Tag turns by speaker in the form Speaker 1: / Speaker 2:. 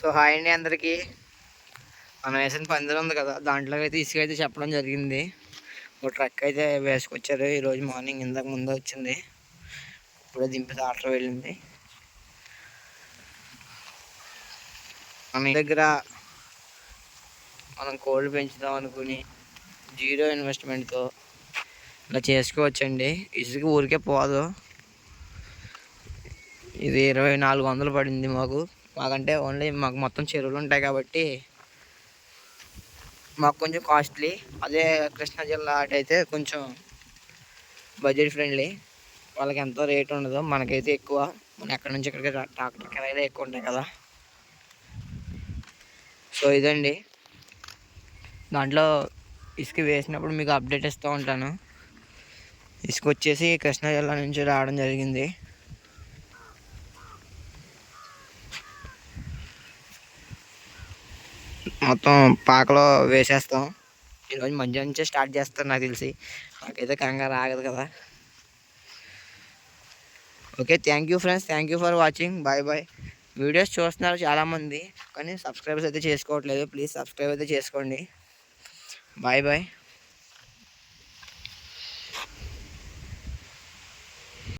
Speaker 1: So hi అండి అందరికీ. మనం వేసిన పందిరి ఉంది కదా దాంట్లో అయితే ఇసుక అయితే చెప్పడం జరిగింది. ఒక ట్రక్ అయితే వేసుకొచ్చారు. ఈరోజు మార్నింగ్ ఇంతకు ముందు వచ్చింది. ఇప్పుడే దింపి ఆర్డర్ వెళ్ళింది. మన దగ్గర మనం కోళ్ళు పెంచుదాం అనుకుని జీరో ఇన్వెస్ట్మెంట్తో ఇలా చేసుకోవచ్చండి. ఇసుక ఊరికే పోదు. ఇది ఇరవై నాలుగు వందలు పడింది మాకు. మాకంటే ఓన్లీ మాకు మొత్తం చెరువులు ఉంటాయి కాబట్టి మాకు కొంచెం కాస్ట్లీ అదే కృష్ణా జిల్లా అటైతే అయితే కొంచెం బడ్జెట్ ఫ్రెండ్లీ వాళ్ళకి ఎంతో రేట్ ఉండదు. మనకైతే ఎక్కువ. మనం ఎక్కడి నుంచి ఇక్కడికి ట్రాక్టర్ కిరాయిలు ఎక్కువ ఉంటాయి కదా. సో ఇదండి. దాంట్లో ఇసుక వేసినప్పుడు మీకు అప్డేట్ ఇస్తూ ఉంటాను. ఇసుక వచ్చేసి కృష్ణా జిల్లా నుంచి రావడం జరిగింది. మొత్తం పాకలో వేసేస్తాం. ఈరోజు మధ్యాహ్నం నుంచే స్టార్ట్ చేస్తాను నాకు తెలిసి. నాకైతే కంగారు ఆగదు కదా. Okay thank you friends thank you for watching bye bye videos చూస్తున్నారు చాలామంది కానీ సబ్స్క్రైబర్స్ అయితే చేసుకోవట్లేదు. ప్లీజ్ సబ్స్క్రైబ్ అయితే చేసుకోండి. Bye bye